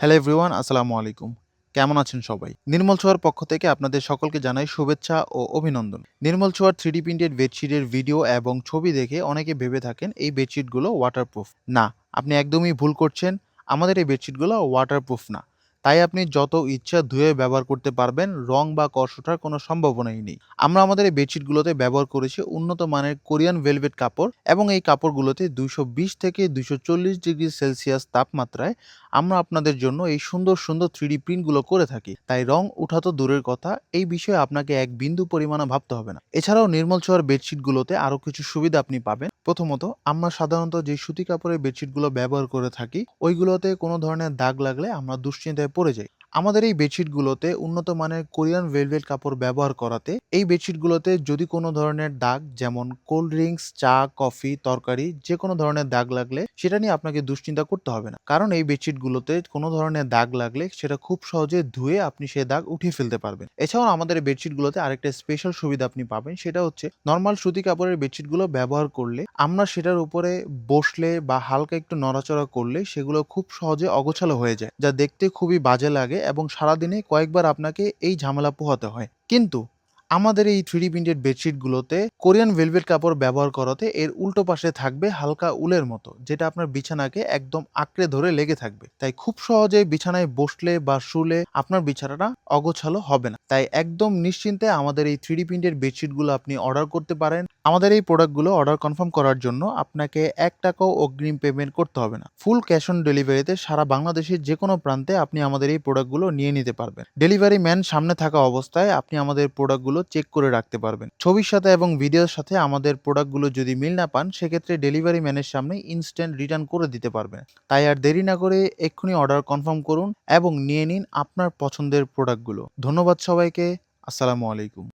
Hello everyone আসসালামু আলাইকুম। কেমন আছেন সবাই? নির্মল ছোঁয়ার পক্ষ থেকে আপনাদের সকলকে জানাই শুভেচ্ছা ও অভিনন্দন। নির্মল ছোঁয়ার থ্রিডি প্রিন্টেড বেডশিটের ভিডিও এবং ছবি দেখে অনেকে ভেবে থাকেন এই বেডশিটগুলো ওয়াটারপ্রুফ না। আপনি একদমই ভুল করছেন। আমাদের এই বেডশিটগুলো ওয়াটারপ্রুফ না। তাই আপনি যত ইচ্ছা ধুয়ে ব্যবহার করতে পারবেন, রং বা কষ ওঠার কোনো সম্ভাবনাই নেই। আমরা আমাদের এই বেডশিটগুলোতে ব্যবহার করেছি উন্নত মানের কোরিয়ান ভেলভেট কাপড় এবং এই কাপড়গুলোতে দুইশো বিশ থেকে দুইশো চল্লিশ ডিগ্রি সেলসিয়াস তাপমাত্রায় আমরা আপনাদের জন্য এই সুন্দর সুন্দর থ্রিডি প্রিন্টগুলো করে থাকি। তাই রং উঠা তো দূরের কথা, এই বিষয়ে আপনাকে এক বিন্দু পরিমাণে ভাবতে হবে না। এছাড়াও নির্মল ছোঁয়ার বেডশিটগুলোতে আরও কিছু সুবিধা আপনি পাবেন। প্রথমত, আমরা সাধারণত যে সুতি কাপড়ের বেডশিটগুলো ব্যবহার করে থাকি, ওইগুলোতে কোনো ধরনের দাগ লাগলে আমরা দুশ্চিন্তায় পড়ে যাই আমাদের এই বেডশিটগুলোতে উন্নত মানের কোরিয়ান ভেলভেট কাপড় ব্যবহার করাতে এই বেডশিটগুলোতে যদি কোনো ধরনের দাগ, যেমন কোল্ড ড্রিঙ্কস চা কফি তরকারি, যে কোনো ধরনের দাগ লাগলে সেটা নিয়ে আপনাকে দুশ্চিন্তা করতে হবে না। কারণ এই বেডশিটগুলোতে কোনো ধরনের দাগ লাগলে সেটা খুব সহজে ধুয়ে আপনি সেই দাগ উঠিয়ে ফেলতে পারবেন। এছাড়াও আমাদের বেডশিটগুলোতে আরেকটা স্পেশাল সুবিধা আপনি পাবেন, সেটা হচ্ছে নর্মাল সুতি কাপড়ের বেডশিটগুলো ব্যবহার করলে আমরা সেটার উপরে বসলে বা হালকা একটু নড়াচড়া করলে সেগুলো খুব সহজে অগোছালো হয়ে যায়, যা দেখতে খুবই বাজে লাগে এবং সারাদিনে কয়েকবার আপনাকে এই ঝামেলা পোহাতে হয়। কিন্তু আমাদের এই থ্রিডি প্রিন্টেড বেডশিটগুলোতে কোরিয়ান ভেলভেট কাপড় ব্যবহার করাতে এর উল্টো পাশে থাকবে হালকা উলের মতো, যেটা আপনার বিছানাকে একদম আঁকড়ে ধরে লেগে থাকবে। তাই খুব সহজে বিছানায় বসলে বা শুলে আপনার বিছানাটা অগোছালো হবে না। তাই একদম নিশ্চিন্তে আমাদের এই থ্রিডি প্রিন্টেড বেডশিটগুলো আপনি অর্ডার করতে পারেন। আমাদের এই প্রোডাক্টগুলো অর্ডার কনফার্ম করার জন্য আপনাকে এক টাকাও অগ্রিম পেমেন্ট করতে হবে না। ফুল ক্যাশ অন ডেলিভারিতে সারা বাংলাদেশের যে কোনো প্রান্তে আপনি আমাদের এই প্রোডাক্টগুলো নিয়ে নিতে পারবেন। ডেলিভারি ম্যান সামনে থাকা অবস্থায় আপনি আমাদের প্রোডাক্টগুলো চেক করে রাখতে পারবেন। ছবির সাথে এবং ভিডিওর সাথে আমাদের প্রোডাক্টগুলো যদি মিল না পান, সেক্ষেত্রে ডেলিভারি ম্যানের সামনে ইনস্ট্যান্ট রিটার্ন করে দিতে পারবেন। তাই আর দেরি না করে এক্ষুনি অর্ডার কনফার্ম করুন এবং নিয়ে নিন আপনার পছন্দের প্রোডাক্টগুলো ধন্যবাদ সবাইকে। আসসালামু আলাইকুম।